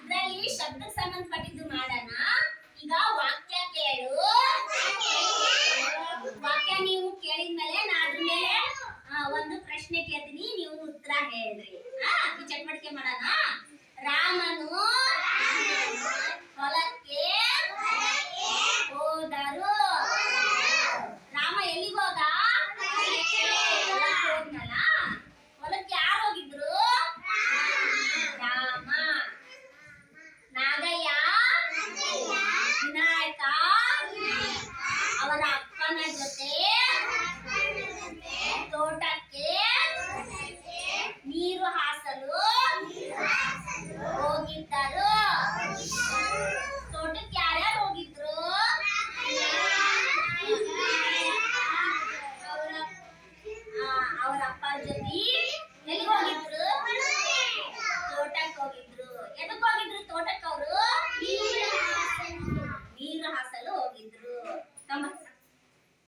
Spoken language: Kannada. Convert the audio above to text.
ಇದ್ರಲ್ಲಿ ಶಬ್ದಕ್ಕೆ ಸಂಬಂಧಪಟ್ಟಿದ್ದು ಮಾಡೋಣ. ಈಗ ವಾಕ್ಯ ಕೇಳು. ವಾಕ್ಯ ನೀವು ಕೇಳಿದ್ಮೇಲೆ ನಾ ಅದ್ರ ಮೇಲೆ ಒಂದು ಪ್ರಶ್ನೆ ಕೇಳ್ತೀನಿ, ನೀವು ಉತ್ತರ ಹೇಳ್ರಿ. ಈ ಚಟುವಟಿಕೆ ವಿನಾಯಕ ಅವರ ಅಪ್ಪನ ಜೊತೆ ತೋಟಕ್ಕೆ ನೀರು ಹಾಸಲು ಹೋಗಿದ್ದರು. ತೋಟಕ್ಕೆ ಯಾರ್ಯಾರು ಹೋಗಿದ್ರು? ಅವರ ಅಪ್ಪನ ಜೊತೆ ಎಲ್ಲಿಗೆ ಹೋಗಿದ್ರು? ತೋಟಕ್ಕೆ ಹೋಗಿದ್ರು.